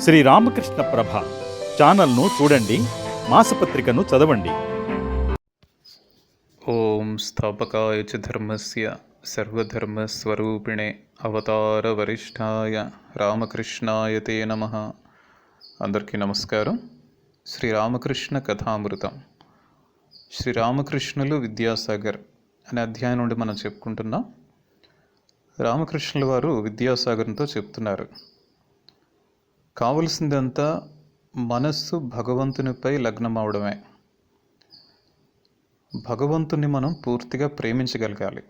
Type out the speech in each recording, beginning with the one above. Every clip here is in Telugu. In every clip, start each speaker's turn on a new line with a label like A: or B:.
A: శ్రీ రామకృష్ణ ప్రభ ఛానల్ను చూడండి మాసపత్రికను చదవండి.
B: ఓం స్థాపకాయ చ ధర్మస్య సర్వధర్మస్వరూపిణే అవతారవరిష్ఠాయ రామకృష్ణాయ తే నమ. అందరికీ నమస్కారం. శ్రీ రామకృష్ణ కథామృతం. శ్రీ రామకృష్ణులు విద్యాసాగర్ అనే అధ్యాయం నుండి మనం చెప్పుకుంటున్నాం. రామకృష్ణుల వారు విద్యాసాగర్తో చెప్తున్నారు. కావలసిందంతా మనస్సు భగవంతునిపై లగ్నం అవడమే భగవంతుని మనం పూర్తిగా ప్రేమించగలగాలి.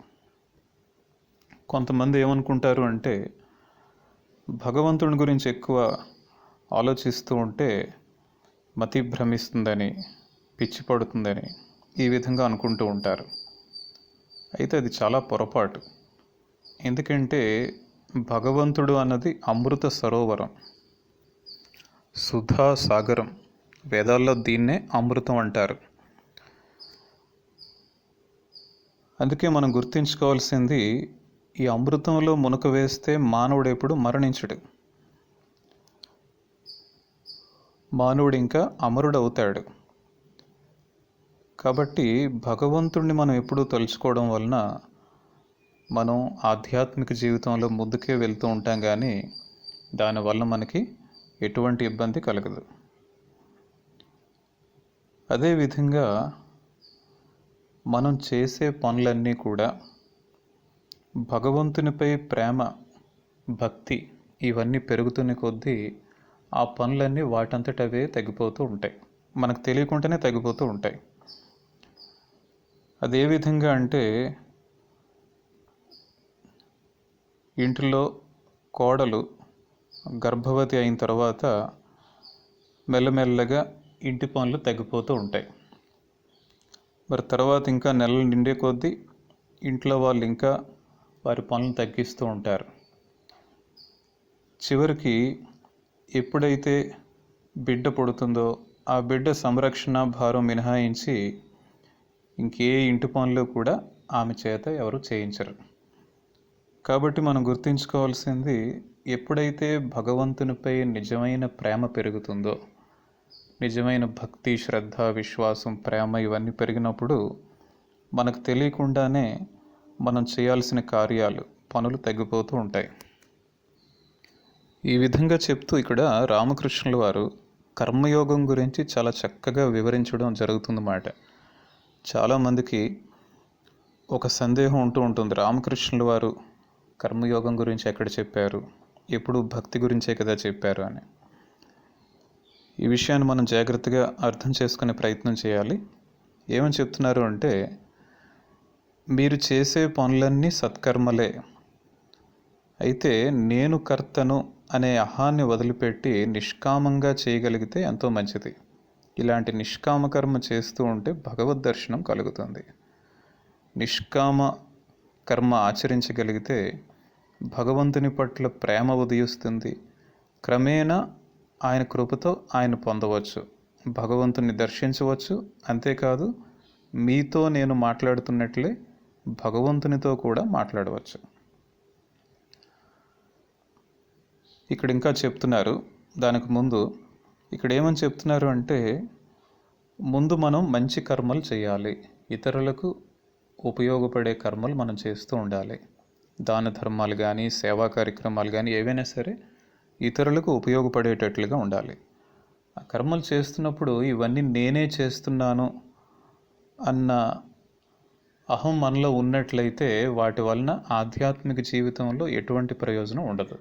B: కొంతమంది ఏమనుకుంటారు అంటే భగవంతుని గురించి ఎక్కువ ఆలోచిస్తూ ఉంటే మతి భ్రమిస్తుందని పిచ్చి పడుతుందని ఈ విధంగా అనుకుంటూ ఉంటారు. అయితే అది చాలా పొరపాటు. ఎందుకంటే భగవంతుడు అన్నది అమృత సరోవరం. సుధా సాగరం వేదాల్లో దీన్నే అమృతం అంటారు. అందుకే మనం గుర్తుంచుకోవాల్సింది ఈ అమృతంలో మునక వేస్తే మానవుడు ఎప్పుడు మరణించడు. మానవుడు ఇంకా అమరుడు అవుతాడు కాబట్టి భగవంతుణ్ణి మనం ఎప్పుడూ తలుచుకోవడం వలన మనం ఆధ్యాత్మిక జీవితంలో ముందుకే వెళ్తూ ఉంటాం కానీ దానివల్ల మనకి ఎటువంటి ఇబ్బంది కలగదు. అదేవిధంగా మనం చేసే పనులన్నీ కూడా భగవంతునిపై ప్రేమ భక్తి ఇవన్నీ పెరుగుతున్న కొద్దీ ఆ పనులన్నీ వాటంతట అవే తగ్గిపోతూ ఉంటాయి. మనకు తెలియకుండానే తగ్గిపోతూ ఉంటాయి. అదే విధంగా అంటే ఇంటిలో కోడలు గర్భవతి అయిన తర్వాత మెల్లమెల్లగా ఇంటి పనులు తగ్గిపోతూ ఉంటాయి. మరి తర్వాత ఇంకా నెలలు నిండే కొద్దీ ఇంట్లో వాళ్ళు ఇంకా వారి పనులు తగ్గిస్తూ ఉంటారు. చివరికి ఎప్పుడైతే బిడ్డ పుడుతుందో ఆ బిడ్డ సంరక్షణ భారం మినహాయించి ఇంకే ఇంటి పనులు కూడా ఆమె చేత ఎవరు చేయించరు. కాబట్టి మనం గుర్తుంచుకోవాల్సింది ఎప్పుడైతే భగవంతునిపై నిజమైన ప్రేమ పెరుగుతుందో నిజమైన భక్తి శ్రద్ధ విశ్వాసం ప్రేమ ఇవన్నీ పెరిగినప్పుడు మనకు తెలియకుండానే మనం చేయాల్సిన కార్యాలు పనులు తగ్గిపోతూ ఉంటాయి. ఈ విధంగా చెప్తూ ఇక్కడ రామకృష్ణుల వారు కర్మయోగం గురించి చాలా చక్కగా వివరించడం జరుగుతుందన్నమాట చాలామందికి ఒక సందేహం ఉంటూ ఉంటుంది. రామకృష్ణుల వారు కర్మయోగం గురించి ఎక్కడ చెప్పారు? ఎప్పుడు భక్తి గురించే కదా చెప్పారు అని. ఈ విషయాన్ని మనం జాగ్రత్తగా అర్థం చేసుకునే ప్రయత్నం చేయాలి. ఏమని చెప్తున్నారు అంటే మీరు చేసే పనులన్నీ సత్కర్మలే. అయితే నేను కర్తను అనే అహాన్ని వదిలిపెట్టి నిష్కామంగా చేయగలిగితే ఎంతో మంచిది. ఇలాంటి నిష్కామ కర్మ చేస్తూ ఉంటే భగవద్ దర్శనం కలుగుతుంది. నిష్కామ కర్మ ఆచరించగలిగితే భగవంతుని పట్ల ప్రేమ ఉదయిస్తుంది. క్రమేణా ఆయన కృపతో ఆయన పొందవచ్చు. భగవంతుని దర్శించవచ్చు. అంతేకాదు మీతో నేను మాట్లాడుతున్నట్లే భగవంతునితో కూడా మాట్లాడవచ్చు. ఇక్కడ ఇంకా చెప్తున్నారు. దానికి ముందు ఇక్కడ ఏమని చెప్తున్నారు అంటే ముందు మనం మంచి కర్మలు చేయాలి. ఇతరులకు ఉపయోగపడే కర్మలు మనం చేస్తూ ఉండాలి. దాన ధర్మాలు కానీ సేవా కార్యక్రమాలు కానీ ఏవైనా సరే ఇతరులకు ఉపయోగపడేటట్లుగా ఉండాలి. ఆ కర్మలు చేస్తున్నప్పుడు ఇవన్నీ నేనే చేస్తున్నాను అన్న అహం మనలో ఉన్నట్లయితే వాటి వలన ఆధ్యాత్మిక జీవితంలో ఎటువంటి ప్రయోజనం ఉండదు.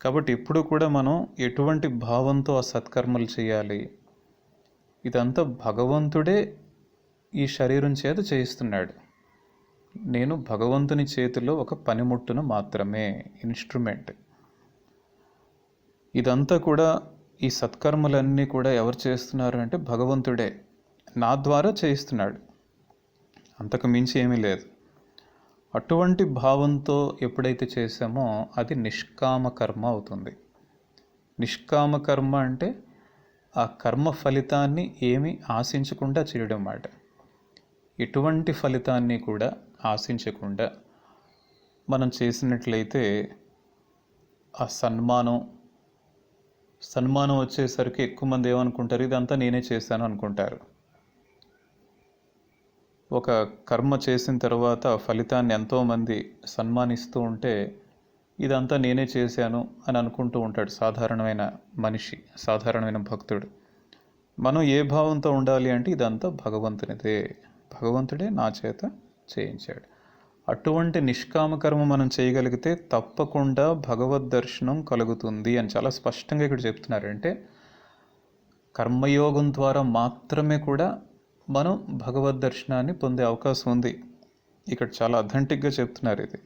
B: కాబట్టి ఇప్పుడు కూడా మనం ఎటువంటి భావంతో ఆ సత్కర్మలు చేయాలి? ఇదంతా భగవంతుడే ఈ శరీరం చేత చేయిస్తున్నాడు. నేను భగవంతుని చేతిలో ఒక పనిముట్టును మాత్రమే ఇన్స్ట్రుమెంట్. ఇదంతా కూడా ఈ సత్కర్మలన్నీ కూడా ఎవరు చేస్తున్నారు అంటే భగవంతుడే నా ద్వారా చేయిస్తున్నాడు. అంతకు మించి ఏమీ లేదు. అటువంటి భావంతో ఎప్పుడైతే చేసామో అది నిష్కామ కర్మ అవుతుంది. నిష్కామ కర్మ అంటే ఆ కర్మ ఫలితాన్ని ఏమీ ఆశించకుండా చేయడం మాట. ఎటువంటి ఫలితాన్ని కూడా ఆశించకుండా మనం చేసినట్లయితే ఆ సన్మానం సన్మానం వచ్చేసరికి ఎక్కువ మంది ఏమనుకుంటారు? ఇదంతా నేనే చేశాను అనుకుంటారు. ఒక కర్మ చేసిన తర్వాత ఫలితాన్ని ఎంతోమంది సన్మానిస్తూ ఉంటే ఇదంతా నేనే చేశాను అని అనుకుంటూ ఉంటాడు సాధారణమైన మనిషి సాధారణమైన భక్తుడు. మనం ఏ భావంతో ఉండాలి అంటే ఇదంతా భగవంతునిదే. భగవంతుడే నా చేత చేయించాడు. అటువంటి నిష్కామకర్మ మనం చేయగలిగితే తప్పకుండా భగవద్ దర్శనం కలుగుతుంది అని చాలా స్పష్టంగా ఇక్కడ చెప్తున్నారు. అంటే కర్మయోగం ద్వారా మాత్రమే కూడా మనం భగవద్ దర్శనాన్ని పొందే అవకాశం ఉంది. ఇక్కడ చాలా అథెంటిక్గా చెప్తున్నారు ఇది.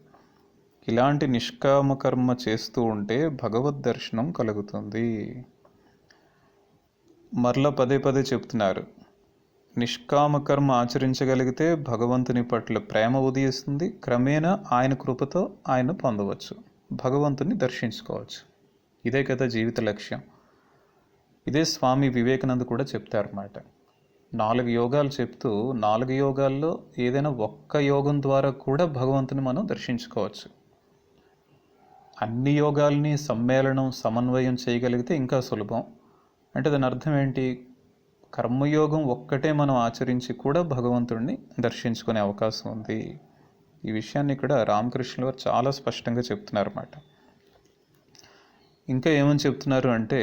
B: ఇలాంటి నిష్కామ కర్మ చేస్తూ ఉంటే భగవద్ దర్శనం కలుగుతుంది. మరలా పదే పదే చెప్తున్నారు. నిష్కామ కర్మ ఆచరించగలిగితే భగవంతుని పట్ల ప్రేమ ఉదయిస్తుంది. క్రమేణా ఆయన కృపతో ఆయన పొందవచ్చు. భగవంతుని దర్శించుకోవచ్చు. ఇదే కదా జీవిత లక్ష్యం. ఇదే స్వామి వివేకానంద కూడా చెప్తారన్నమాట. నాలుగు యోగాలు చెప్తూ నాలుగు యోగాల్లో ఏదైనా ఒక్క యోగం ద్వారా కూడా భగవంతుని మనం దర్శించుకోవచ్చు. అన్ని యోగాల్ని సమ్మేళనం సమన్వయం చేయగలిగితే ఇంకా సులభం. అంటే దాని అర్థం ఏంటి? కర్మయోగం ఒక్కటే మనం ఆచరించి కూడా భగవంతుడిని దర్శించుకునే అవకాశం ఉంది. ఈ విషయాన్ని ఇక్కడ రామకృష్ణుల వారు చాలా స్పష్టంగా చెప్తున్నారు అన్నమాట ఇంకా ఏమని చెప్తున్నారు అంటే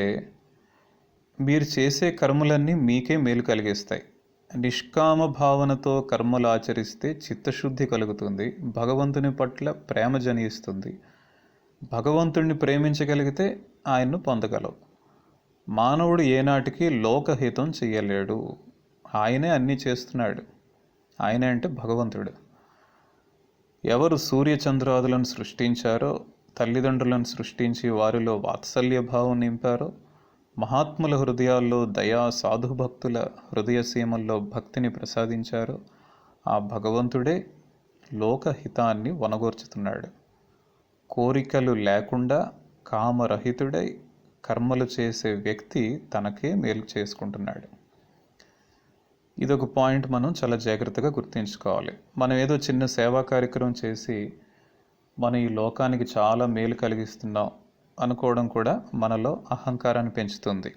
B: మీరు చేసే కర్మలన్నీ మీకే మేలు కలిగిస్తాయి. నిష్కామ భావనతో కర్మలు ఆచరిస్తే చిత్తశుద్ధి కలుగుతుంది. భగవంతుని పట్ల ప్రేమ జనిస్తుంది. భగవంతుడిని ప్రేమించగలిగితే ఆయన్ను పొందగలవు. మానవుడు ఏనాటికి లోకహితం చేయలేడు. ఆయనే అన్నీ చేస్తున్నాడు. ఆయనే అంటే భగవంతుడు. ఎవరు సూర్యచంద్రాదులను సృష్టించారో తల్లిదండ్రులను సృష్టించి వారిలో వాత్సల్య భావం నింపారో మహాత్ముల హృదయాల్లో దయా సాధుభక్తుల హృదయ సీమల్లో భక్తిని ప్రసాదించారో ఆ భగవంతుడే లోకహితాన్ని వనగోర్చుతున్నాడు. కోరికలు లేకుండా కామరహితుడై కర్మలు చేసే వ్యక్తి తనకే మేలు చేసుకుంటున్నాడు. ఇదొక పాయింట్ మనం చాలా జాగ్రత్తగా గుర్తుంచుకోవాలి. మనం ఏదో చిన్న సేవా కార్యక్రమం చేసి మన ఈ లోకానికి చాలా మేలు కలిగిస్తున్నాం అనుకోవడం కూడా మనలో అహంకారాన్ని పెంచుతుంది.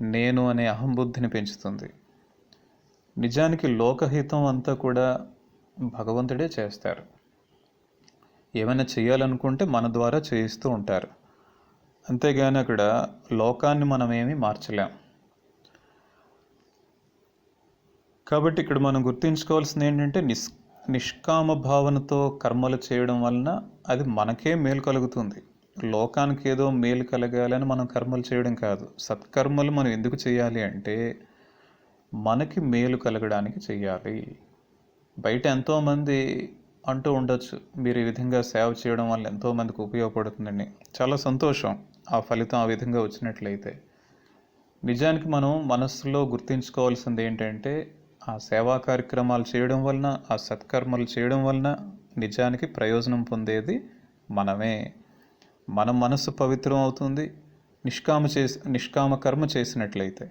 B: నేను అనే అహంబుద్ధిని పెంచుతుంది. నిజానికి లోకహితం అంతా కూడా భగవంతుడే చేస్తారు. ఏమైనా చేయాలనుకుంటే మన ద్వారా చేయిస్తూ ఉంటారు. అంతేగాని అక్కడ లోకాన్ని మనం ఏమీ మార్చలేం. కాబట్టి ఇక్కడ మనం గుర్తుంచుకోవాల్సింది ఏంటంటే నిస్ నిష్కామ భావనతో కర్మలు చేయడం వలన అది మనకే మేలు కలుగుతుంది. లోకానికి ఏదో మేలు కలగాలని మనం కర్మలు చేయడం కాదు. సత్కర్మలు మనం ఎందుకు చేయాలి అంటే మనకి మేలు కలగడానికి చేయాలి. బయట ఎంతోమంది అంటూ ఉండొచ్చు మీరు ఈ విధంగా సేవ చేయడం వల్ల ఎంతోమందికి ఉపయోగపడుతుందని. చాలా సంతోషం. ఆ ఫలితం ఆ విధంగా వచ్చినట్లయితే. నిజానికి మనం మనస్సులో గుర్తుంచుకోవాల్సింది ఏంటంటే ఆ సేవా కార్యక్రమాలు చేయడం వలన ఆ సత్కర్మలు చేయడం వలన నిజానికి ప్రయోజనం పొందేది మనమే. మన మనస్సు పవిత్రం అవుతుంది నిష్కామ చేసి నిష్కామ కర్మ చేసినట్లయితే.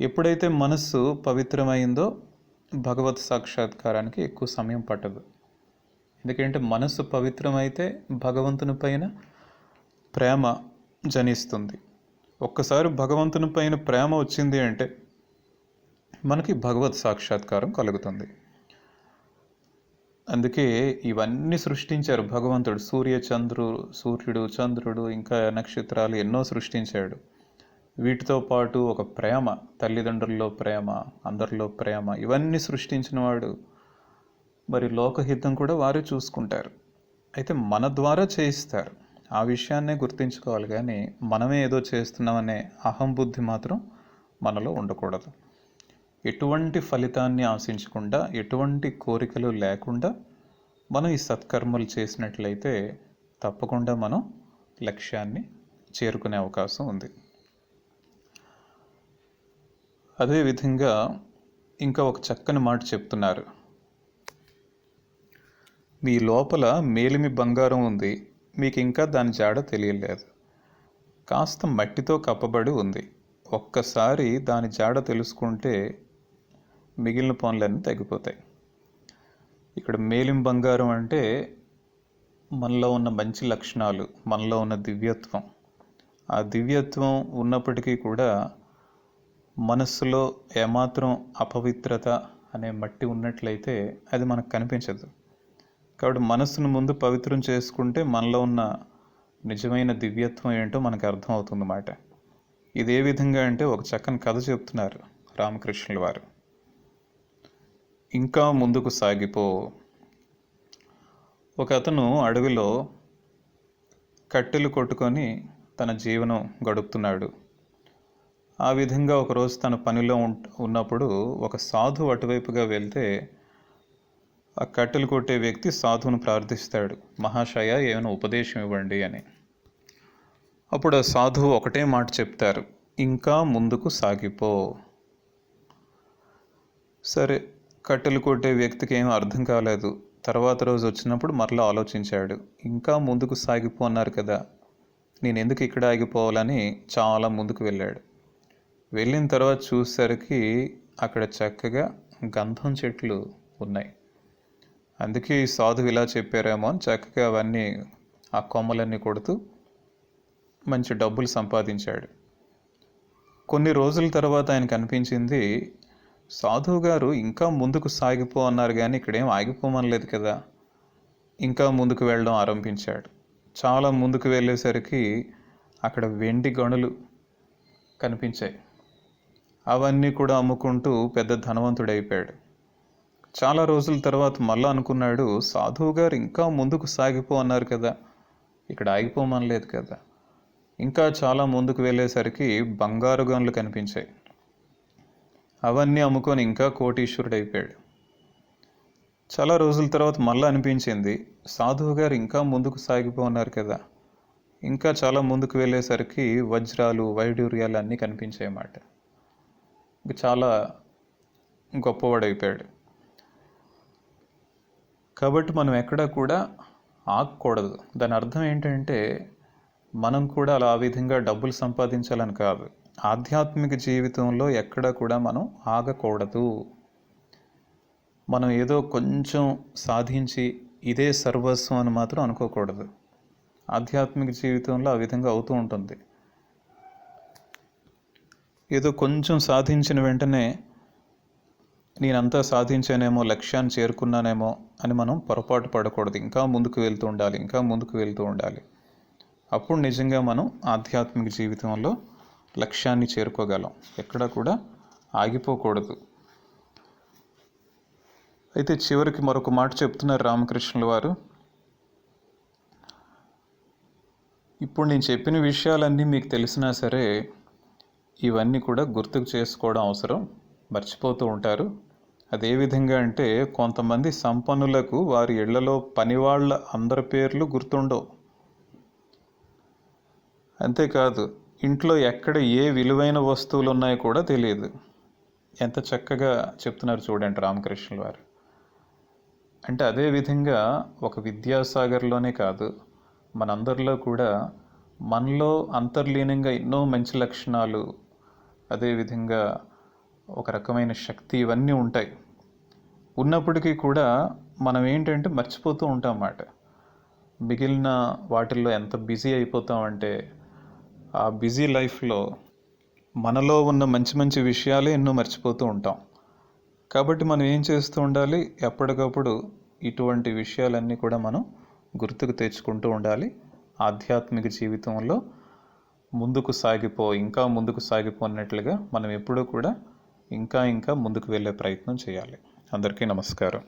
B: ఎప్పుడైతే మనస్సు పవిత్రమైందో భగవత్ సాక్షాత్కారానికి ఎక్కువ సమయం పట్టదు. ఎందుకంటే మనస్సు పవిత్రమైతే భగవంతుని పైన ప్రేమ జనిస్తుంది. ఒక్కసారి భగవంతుని పైన ప్రేమ వచ్చింది అంటే మనకి భగవత్ సాక్షాత్కారం కలుగుతుంది. అందుకే ఇవన్నీ సృష్టించారు. భగవంతుడు సూర్య చంద్రు సూర్యుడు చంద్రుడు ఇంకా నక్షత్రాలు ఎన్నో సృష్టించాడు. వీటితో పాటు ఒక ప్రేమ తల్లిదండ్రుల్లో ప్రేమ అందరిలో ప్రేమ ఇవన్నీ సృష్టించిన వాడు మరి లోకహితం కూడా వారే చూసుకుంటారు. అయితే మన ద్వారా చేయిస్తారు. ఆ విషయాన్నే గుర్తుంచుకోవాలి కానీ మనమే ఏదో చేస్తున్నామనే అహం బుద్ధి మాత్రం మనలో ఉండకూడదు. ఎటువంటి ఫలితాన్ని ఆశించకుండా ఎటువంటి కోరికలు లేకుండా మనం ఈ సత్కర్మలు చేసినట్లయితే తప్పకుండా మనం లక్ష్యాన్ని చేరుకునే అవకాశం ఉంది. అదేవిధంగా ఇంకా ఒక చక్కని మాట చెప్తున్నారు. మీ లోపల మేలిమి బంగారం ఉంది. మీకు ఇంకా దాని జాడ తెలియలేదు. కాస్త మట్టితో కప్పబడి ఉంది. ఒక్కసారి దాని జాడ తెలుసుకుంటే మిగిలిన పనులన్నీ తగ్గిపోతాయి. ఇక్కడ మేలిం బంగారం అంటే మనలో ఉన్న మంచి లక్షణాలు మనలో ఉన్న దివ్యత్వం. ఆ దివ్యత్వం ఉన్నప్పటికీ కూడా మనస్సులో ఏమాత్రం అపవిత్రత అనే మట్టి ఉన్నట్లయితే అది మనకు కనిపించదు. కాబట్టి మనస్సును ముందు పవిత్రం చేసుకుంటే మనలో ఉన్న నిజమైన దివ్యత్వం ఏంటో మనకు అర్థమవుతుంది అన్నమాట ఇది ఏ విధంగా అంటే ఒక చక్కని కథ చెప్తున్నారు రామకృష్ణుల వారు. ఇంకా ముందుకు సాగిపో. ఒక అతను అడవిలో కట్టెలు కొట్టుకొని తన జీవనం గడుపుతున్నాడు. ఆ విధంగా ఒకరోజు తన పనిలో ఉన్నప్పుడు ఒక సాధు అటువైపుగా వెళ్తే ఆ కట్టెలు కొట్టే వ్యక్తి సాధువును ప్రార్థిస్తాడు. మహాశయ ఏమైనా ఉపదేశం ఇవ్వండి అని. అప్పుడు ఆ సాధువు ఒకటే మాట చెప్తారు. ఇంకా ముందుకు సాగిపో. సరే కట్టెలు కొట్టే వ్యక్తికి ఏం అర్థం కాలేదు. తర్వాత రోజు వచ్చినప్పుడు మరలా ఆలోచించాడు. ఇంకా ముందుకు సాగిపో అన్నారు కదా. నేను ఎందుకు ఇక్కడ ఆగిపోవాలని చాలా ముందుకు వెళ్ళాడు. వెళ్ళిన తర్వాత చూసేసరికి అక్కడ చక్కగా గంధం చెట్లు ఉన్నాయి. అందుకే ఈ సాధువు ఇలా చెప్పారేమో అని చక్కగా అవన్నీ ఆ కొమ్మలన్నీ కొడుతూ మంచి డబ్బులు సంపాదించాడు. కొన్ని రోజుల తర్వాత ఆయనకు అనిపించింది సాధువు గారు ఇంకా ముందుకు సాగిపో అన్నారు కానీ ఇక్కడేం ఆగిపోమనలేదు కదా. ఇంకా ముందుకు వెళ్ళడం ఆరంభించాడు. చాలా ముందుకు వెళ్ళేసరికి అక్కడ వెండి గనులు కనిపించాయి. అవన్నీ కూడా అమ్ముకుంటూ పెద్ద ధనవంతుడైపోయాడు. చాలా రోజుల తర్వాత మళ్ళీ అనుకున్నాడు సాధువు గారు ఇంకా ముందుకు సాగిపో అన్నారు కదా. ఇక్కడ ఆగిపోమనలేదు కదా. ఇంకా చాలా ముందుకు వెళ్ళేసరికి బంగారు గన్లు కనిపించాయి. అవన్నీ అమ్ముకొని ఇంకా కోటీశ్వరుడు అయిపోయాడు చాలా రోజుల తర్వాత మళ్ళీ అనిపించింది సాధువు గారు ఇంకా ముందుకు సాగిపోన్నారు కదా. ఇంకా చాలా ముందుకు వెళ్ళేసరికి వజ్రాలు వైడూర్యాలు అన్నీ కనిపించాయి అన్నమాట ఇంక చాలా గొప్పవాడైపోయాడు. కాబట్టి మనం ఎక్కడ కూడా ఆగకూడదు. దాని అర్థం ఏంటంటే మనం కూడా అలా ఆ విధంగా డబ్బులు సంపాదించాలని కాదు. ఆధ్యాత్మిక జీవితంలో ఎక్కడ కూడా మనం ఆగకూడదు. మనం ఏదో కొంచెం సాధించి ఇదే సర్వస్వం అని మాత్రం అనుకోకూడదు. ఆధ్యాత్మిక జీవితంలో ఆ విధంగా అవుతూ ఉంటుంది. ఏదో కొంచెం సాధించిన వెంటనే నేనంతా సాధించానేమో లక్ష్యాన్ని చేరుకున్నానేమో అని మనం పొరపాటు పడకూడదు. ఇంకా ముందుకు వెళ్తూ ఉండాలి ఇంకా ముందుకు వెళ్తూ ఉండాలి. అప్పుడు నిజంగా మనం ఆధ్యాత్మిక జీవితంలో లక్ష్యాన్ని చేరుకోగలం. ఎక్కడ కూడా ఆగిపోకూడదు. అయితే చివరికి మరొక మాట చెప్తున్నారు రామకృష్ణుల వారు. ఇప్పుడు నేను చెప్పిన విషయాలన్నీ మీకు తెలిసినా సరే ఇవన్నీ కూడా గుర్తుకు చేసుకోవడం అవసరం. మర్చిపోతూ ఉంటారు. అదే విధంగా అంటే కొంతమంది సంపన్నులకు వారి ఇళ్ళలో పనివాళ్ళ అందరి పేర్లు గుర్తుండవు. అంతేకాదు ఇంట్లో ఎక్కడ ఏ విలువైన వస్తువులు ఉన్నాయో కూడా తెలియదు. ఎంత చక్కగా చెప్తున్నారు చూడండి రామకృష్ణుల వారు. అంటే అదే విధంగా ఒక విద్యాసాగర్లోనే కాదు మనందరిలో కూడా మనలో అంతర్లీనంగా ఎన్నో మంచి లక్షణాలు అదేవిధంగా ఒక రకమైన శక్తి ఇవన్నీ ఉంటాయి. ఉన్నప్పటికీ కూడా మనం ఏంటంటే మర్చిపోతూ ఉంటాం అన్నమాట మిగిలిన వాటిల్లో ఎంత బిజీ అయిపోతామంటే ఆ బిజీ లైఫ్లో మనలో ఉన్న మంచి మంచి విషయాలే ఎన్నో మర్చిపోతూ ఉంటాం. కాబట్టి మనం ఏం చేస్తూ ఉండాలి? ఎప్పటికప్పుడు ఇటువంటి విషయాలన్నీ కూడా మనం గుర్తుకు తెచ్చుకుంటూ ఉండాలి. ఆధ్యాత్మిక జీవితంలో ముందుకు సాగిపో ఇంకా ముందుకు సాగిపోన్నట్లుగా మనం ఎప్పుడూ కూడా ఇంకా ఇంకా ముందుకు వెళ్ళే ప్రయత్నం చేయాలి. అందరికీ నమస్కారం.